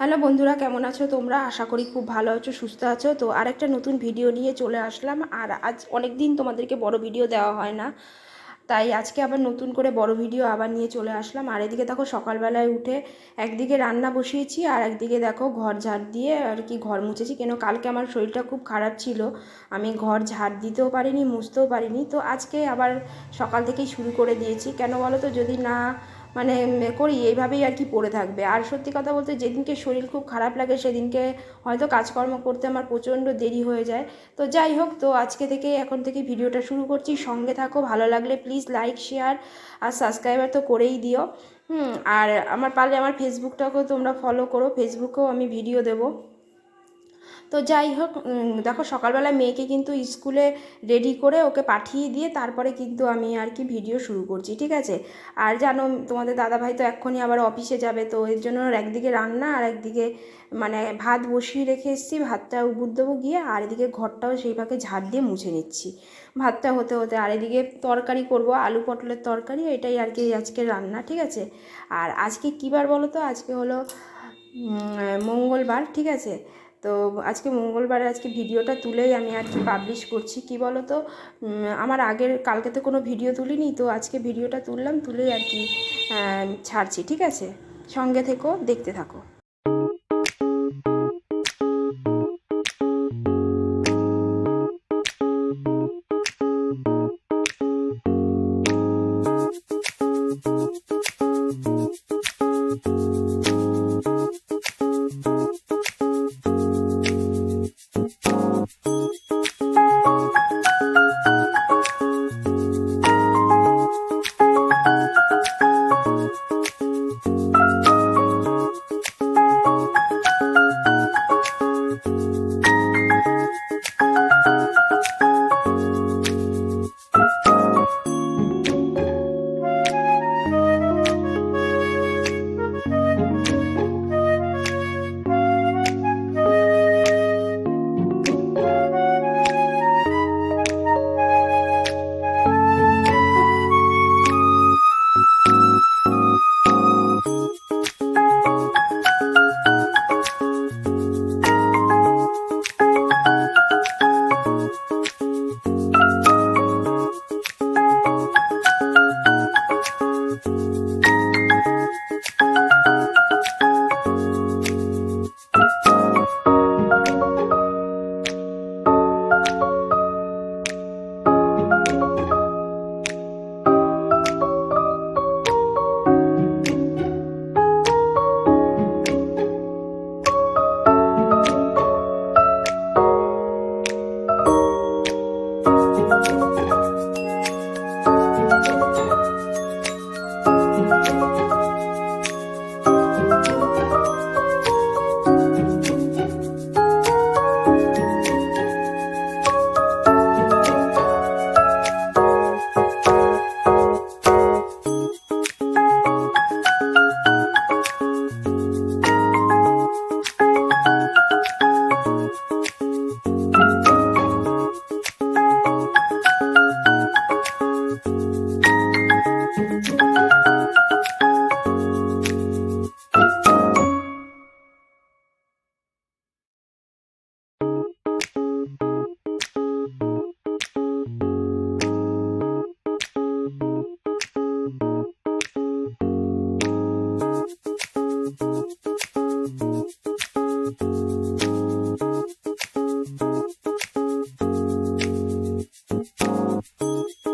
Hello বন্ধুরা, কেমন আছো তোমরা? আশা করি খুব ভালো আছো, সুস্থ আছো। তো আরেকটা নতুন ভিডিও নিয়ে চলে আসলাম। আর আজ অনেক দিন তোমাদেরকে বড় ভিডিও দেওয়া হয় না। তাই আজকে আবার নতুন করে বড় ভিডিও আবার নিয়ে চলে আসলাম। আর এদিকে দেখো, সকালবেলায় উঠে একদিকে রান্না বসিয়েছি, আর একদিকে দেখো, ঘর ঝাড় দিয়ে আর কি ঘর মুছেছি। কেন কালকে আমার শরীরটা খুব খারাপ ছিল। আমি ঘর ঝাড় দিতেও পারিনি, মুছতেও পারিনি। তো আজকে আবার সকাল থেকেই শুরু করে দিয়েছি। কেন বলো তো, যদি না মানে করি, এইভাবেই আর কি পড়ে থাকবে। আর সত্যি কথা বলতে যেদিনকে শরীর খুব খারাপ লাগে, সেদিনকে হয়তো কাজকর্ম করতে আমার প্রচণ্ড দেরি হয়ে যায়। তো যাই হোক, তো আজকে থেকে এখন থেকে ভিডিওটা শুরু করছি। সঙ্গে থাকো, ভালো লাগলে প্লিজ লাইক শেয়ার আর সাবস্ক্রাইবার তো করেই দিও। হুম, আর আমার পারলে আমার ফেসবুকটাকেও তোমরা ফলো করো। ফেসবুকেও আমি ভিডিও দেবো। তো যাই হোক দেখো সকালবেলা মেয়েকে কিন্তু স্কুলে রেডি করে ওকে পাঠিয়ে দিয়ে তারপরে কিন্তু আমি আর কি ভিডিও শুরু করছি, ঠিক আছে? আর জানো, তোমাদের দাদাভাই তো এক্ষুনি আবার অফিসে যাবে, তো এর জন্য একদিকে রান্না আর একদিকে মানে ভাত বসিয়ে রেখে এসেছি, ভাতটা উবুর দেবো গিয়ে, আর এদিকে ঘরটাও সেই ফাঁকে ঝাড় দিয়ে মুছে নিচ্ছি। ভাতটা হতে হতে আর এদিকে তরকারি করব, আলু পটলের তরকারি, এটাই আর কি আজকে রান্না, ঠিক আছে? আর আজকে কী বার বলো তো? আজকে হলো মঙ্গলবার, ঠিক আছে? তো আজকে মঙ্গলবার আজকে ভিডিওটা তুলেই আমি আর কি পাবলিশ করছি। কি বলো তো আমার আগের, কালকে তো কোনো ভিডিও তুলিনি, তো আজকে ভিডিওটা তুললাম, তুলেই আর কি ছাড়ছি, ঠিক আছে? সঙ্গে থেকো, দেখতে থাকো। Música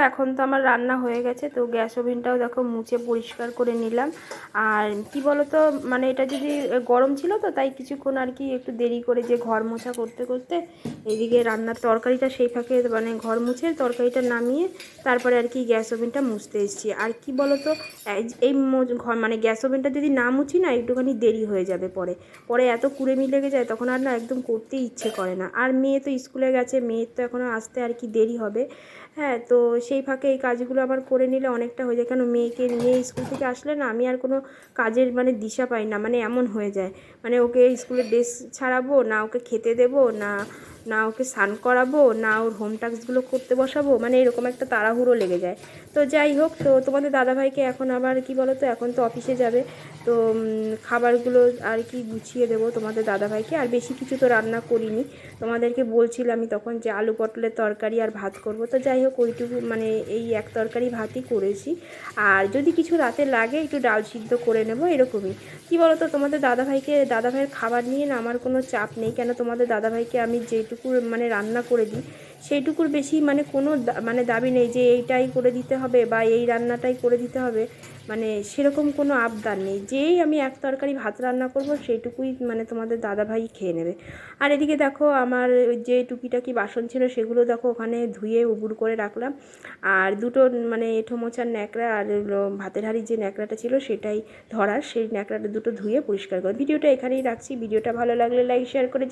এখন তো আমার রান্না হয়ে গেছে, তো গ্যাস ওভেনটাও দেখো মুছে পরিষ্কার করে নিলাম। আর কি বলো তো মানে এটা যদি গরম ছিল তো, তাই কিছুক্ষণ আর কি একটু দেরি করে যে ঘর মোছা করতে করতে এদিকে রান্নার তরকারিটা সেই ফাঁকে মানে ঘর মুছে তরকারিটা নামিয়ে তারপরে আর কি গ্যাস ওভেনটা মুছতে এসেছি। আর কি বলো তো এই- ঘর মানে গ্যাস ওভেনটা যদি না মুছি না, একটুখানি দেরি হয়ে যাবে পরে। পরে এত কুড়েমি লেগে যায় তখন আর না একদম করতে ইচ্ছে করে না। আর মেয়ে তো স্কুলে গেছে, মেয়ের তো এখনও আসতে আর কি দেরি হবে। হ্যাঁ তো সেই ফাঁকে এই কাজগুলো আমার করে নিলে অনেকটা হয়ে যায়। কেন, মেয়েকে নিয়ে স্কুল থেকে আসলে না আমি আর কোনো কাজের মানে দিশা পাই না মানে এমন হয়ে যায়। মানে ওকে স্কুলে ড্রেস ছাড়াবো, না ওকে খেতে দেবো, না না ওকে স্নান করাবো, না ওর হোম টাস্কগুলো করতে বসাবো মানে এরকম একটা তাড়াহুড়ো লেগে যায়। তো যাই হোক, তো তোমাদের দাদাভাইকে এখন আবার কি বলো তো এখন তো অফিসে যাবে। তো খাবারগুলো আর কি গুছিয়ে দেবো তোমাদের দাদাভাইকে। আর বেশি কিছু তো রান্না করিনি। তোমাদেরকে বলছিলাম আমি তখন যে আলু পটলের তরকারি আর ভাত করব। তো যাই হোক, ওইটুকু মানে এই এক তরকারি ভাতই করেছি। আর যদি কিছু রাতে লাগে, একটু ডাল সিদ্ধ করে নেব, এরকমই। কি বলো তো তোমাদের দাদাভাইকে দাদাভাইয়ের খাবার নিয়ে না আমার কোনো চাপ নেই। কেন তোমাদের দাদাভাইকে আমি যেটুকু মানে রান্না করে দিই সেইটুকুর বেশি মানে কোনো মানে দাবি নেই যে এইটাই করে দিতে হবে বা এই রান্নাটাই করে দিতে হবে। মানে সেরকম কোনো আবদার নেই। যেই আমি এক তরকারি ভাত রান্না করব সেইটুকুই মানে তোমাদের দাদাভাই খেয়ে নেবে। আর এদিকে দেখো আমার যে টুকিটাকি বাসন ছিল সেগুলো দেখো ওখানে ধুয়ে উবুর করে রাখলাম। আর দুটো মানে এঁঠো মোছার ন্যাকড়া আর ভাতের হাঁড়ির যে ন্যাকড়াটা ছিল সেটাই ধরার। সেই ন্যাকড়াটা দুটো ধুয়ে পরিষ্কার করে ভিডিওটা এখানেই রাখছি। ভিডিওটা ভালো লাগলে লাইক শেয়ার করে